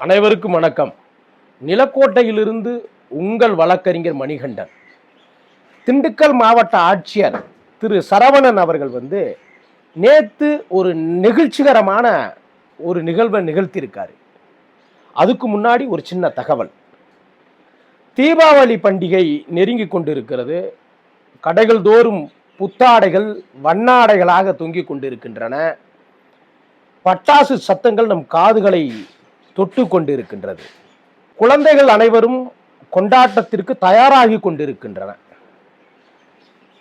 அனைவருக்கும் வணக்கம். நிலக்கோட்டையிலிருந்து உங்கள் வழக்கறிஞர் மணிகண்டன். திண்டுக்கல் மாவட்ட ஆட்சியர் திரு சரவணன் அவர்கள் வந்து நேற்று ஒரு நெகிழ்ச்சிகரமான ஒரு நிகழ்வை நிகழ்த்தியிருக்காரு. அதுக்கு முன்னாடி ஒரு சின்ன தகவல். தீபாவளி பண்டிகை நெருங்கி கொண்டிருக்கிறது. கடைகள் தோறும் புத்தாடைகள் வண்ணாடைகளாக தொங்கிக் கொண்டிருக்கின்றன. பட்டாசு சத்தங்கள் நம் காதுகளை தொட்டு கொண்டிருக்கின்றது குழந்தைகள் அனைவரும் கொண்டாட்டத்திற்கு தயாராகி கொண்டிருக்கின்றன.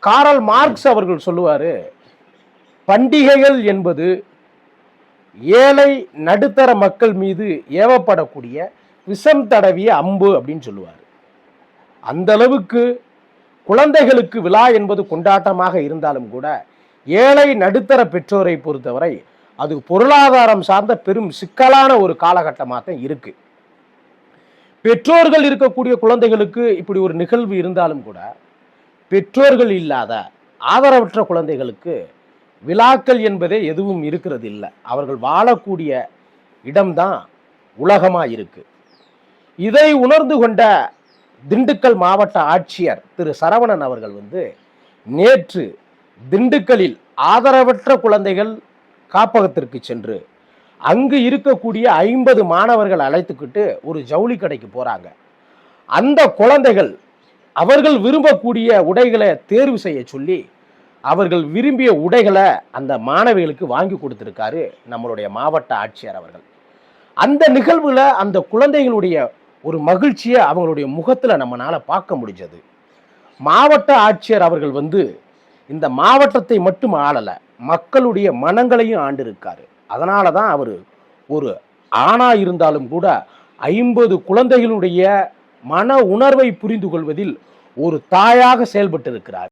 காரல் மார்க்ஸ் அவர்கள் சொல்லுவார் பண்டிகைகள் என்பது ஏழை நடுத்தர மக்கள் மீது ஏவப்படக்கூடிய விஷம் தடவிய அம்பு அப்படின்னு சொல்லுவார். அந்த அளவுக்கு குழந்தைகளுக்கு விழா என்பது கொண்டாட்டமாக இருந்தாலும் கூட ஏழை நடுத்தர பெற்றோரை பொறுத்தவரை அது பொருளாதாரம் சார்ந்த பெரும் சிக்கலான ஒரு காலகட்டமாக தான் இருக்கு. பெற்றோர்கள் இருக்கக்கூடிய குழந்தைகளுக்கு இப்படி ஒரு நிகழ்வு இருந்தாலும் கூட பெற்றோர்கள் இல்லாத ஆதரவற்ற குழந்தைகளுக்கு விழாக்கள் என்பதே எதுவும் இருக்கிறது இல்லை அவர்கள் வாழக்கூடிய இடம்தான் உலகமாக இருக்குது இதை உணர்ந்து கொண்ட திண்டுக்கல் மாவட்ட ஆட்சியர் திரு சரவணன் அவர்கள் வந்து நேற்று திண்டுக்கலில் ஆதரவற்ற குழந்தைகள் காப்பகத்திற்கு சென்று அங்கு இருக்கக்கூடிய ஐம்பது மாணவர்கள் அழைத்துக்கிட்டு ஒரு ஜவுளி கடைக்கு போகிறாங்க அந்த குழந்தைகள் அவர்கள் விரும்பக்கூடிய உடைகளை தேர்வு செய்ய சொல்லி அவர்கள் விரும்பிய உடைகளை அந்த மாணவிகளுக்கு வாங்கி கொடுத்துருக்காரு நம்மளுடைய மாவட்ட ஆட்சியர் அவர்கள். அந்த நிகழ்வில் அந்த குழந்தைகளுடைய ஒரு மகிழ்ச்சியை அவங்களுடைய முகத்தில் நம்மளால் பார்க்க முடிஞ்சது. மாவட்ட ஆட்சியர் அவர்கள் வந்து இந்த மாவட்டத்தை மட்டும் ஆளலை. மக்களுடைய மனங்களையும் ஆண்டிருக்காரு. அதனால தான் அவர் ஒரு ஆணா இருந்தாலும் கூட ஐம்பது குழந்தைகளுடைய மன உணர்வை புரிந்து கொள்வதில் ஒரு தாயாக செயல்பட்டு இருக்கிறார்